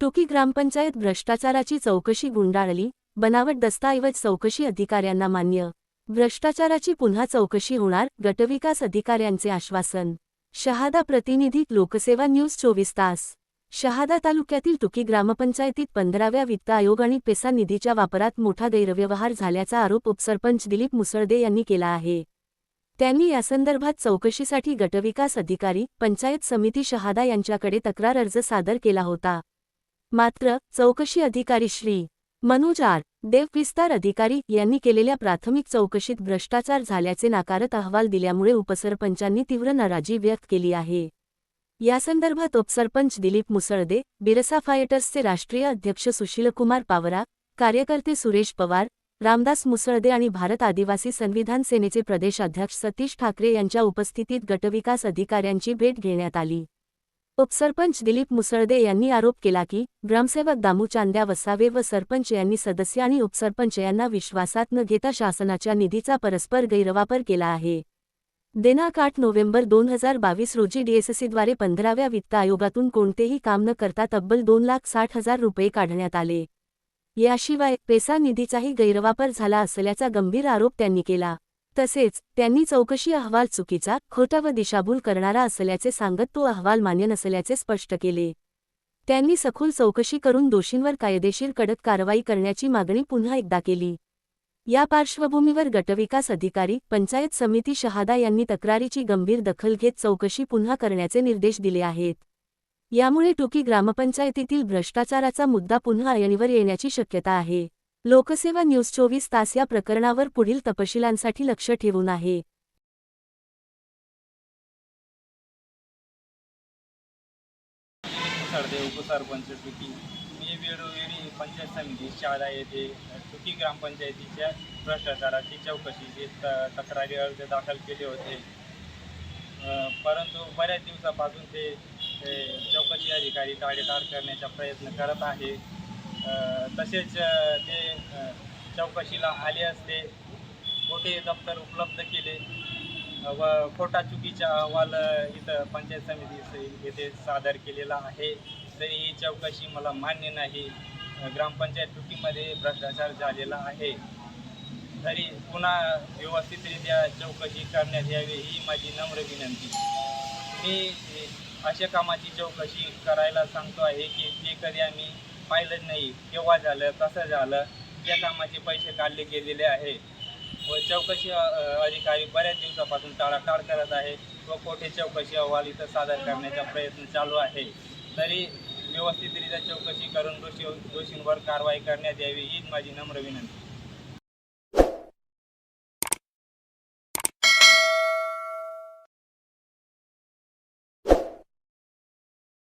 टोकी ग्रामपंचायत भ्रष्टाचाराची चौकशी गुंडाळली बनावट दस्ताऐवज चौकशी अधिकाऱ्यांना मान्य. भ्रष्टाचाराची पुन्हा चौकशी होणार गटविकास अधिकाऱ्यांचे आश्वासन. शहादा प्रतिनिधी लोकसेवा न्यूज चोवीस तास. शहादा तालुक्यातील टुकी ग्रामपंचायतीत पंधराव्या वित्त आयोग आणि पेसा निधीच्या वापरात मोठा गैरव्यवहार झाल्याचा आरोप उपसरपंच दिलीप मुसळदे यांनी केला आहे. त्यांनी यासंदर्भात चौकशीसाठी गटविकास अधिकारी पंचायत समिती शहादा यांच्याकडे तक्रार अर्ज सादर केला होता. मात्र चौकशी अधिकारी श्री. मनोज आर. देव विस्तार अधिकारी यांनी केलेल्या प्राथमिक चौकशीत भ्रष्टाचार झाल्याचे नाकारत अहवाल दिल्यामुळे उपसरपंचांनी तीव्र नाराजी व्यक्त केली आहे. यासंदर्भात उपसरपंच दिलीप मुसळदे बिरसा फायटर्सचे राष्ट्रीय अध्यक्ष सुशीलकुमार पावरा कार्यकर्ते सुरेश पवार रामदास मुसळदे आणि भारत आदिवासी संविधान सेनेचे प्रदेशाध्यक्ष सतीश ठाकरे यांच्या उपस्थितीत गटविकास अधिकाऱ्यांची भेट घेण्यात आली. उपसरपंच दिलीप मुसळदे यांनी आरोप केला की ग्रामसेवक दामू चांद्या वसावे व सरपंच यांनी सदस्य आणि उपसरपंच यांना विश्वासात न घेता शासनाच्या निधीचा परस्पर गैरवापर केला आहे. दिनांक आठ नोव्हेंबर दोन हजार बावीस रोजी डीएससीद्वारे पंधराव्या वित्त आयोगातून कोणतेही काम न करता तब्बल दोन लाख साठ हजार रुपये काढण्यात आले. याशिवाय पेसा निधीचाही गैरवापर झाला असल्याचा गंभीर आरोप त्यांनी केला. तसेच त्यांनी चौकशी अहवाल चुकीचा खोटा व दिशाभूल करणारा असल्याचे सांगत तो अहवाल मान्य नसल्याचे स्पष्ट केले. त्यांनी सखोल चौकशी करून दोषींवर कायदेशीर कडक कारवाई करण्याची मागणी पुन्हा एकदा केली. या पार्श्वभूमीवर गटविकास अधिकारी पंचायत समिती शहादा यांनी तक्रारीची गंभीर दखल घेत चौकशी पुन्हा करण्याचे निर्देश दिले आहेत. यामुळे टोकी ग्रामपंचायतीतील भ्रष्टाचाराचा मुद्दा पुन्हा अयणीवर येण्याची शक्यता आहे. लोकसेवा न्यूज चोवीस तास या प्रकरणावर पुढील तपशिलांसाठी लक्ष ठेवून आहे. सरदे उपसरपंच टुकी. मी वेळोवेळी पंचायत समिती शाळा येथे टुकी ग्रामपंचायतीच्या भ्रष्टाचाराची चौकशीचे त तक्रारी अर्ज दाखल केले होते. परंतु बऱ्याच दिवसापासून ते चौकशी अधिकारी ताडेताड करण्याचा प्रयत्न करत आहे. तसेच ते चौकशीला आले असते. मोठे दप्तर उपलब्ध केले. व खोटा चुकीचा अहवाल इथं पंचायत समिती येथे सादर केलेला आहे. तरी ही चौकशी मला मान्य नाही. ग्रामपंचायत तुटीमध्ये भ्रष्टाचार झालेला आहे. तरी पुन्हा व्यवस्थितरित्या चौकशी करण्यात यावी ही माझी नम्र विनंती. मी अशा कामाची चौकशी करायला सांगतो आहे की ते कधी आम्ही पाहिलं नाही केव्हा झालं कसं झालं या कामाचे पैसे काढले गेलेले आहे. व चौकशी अधिकारी बऱ्याच दिवसापासून टाळाटाळ करत आहे व कोठे चौकशी अहवाल इथं सादर करण्याचा प्रयत्न चालू आहे. तरी व्यवस्थितरित्या चौकशी करून दोषी दोषींवर कारवाई करण्यात यावी हीच माझी नम्र विनंती.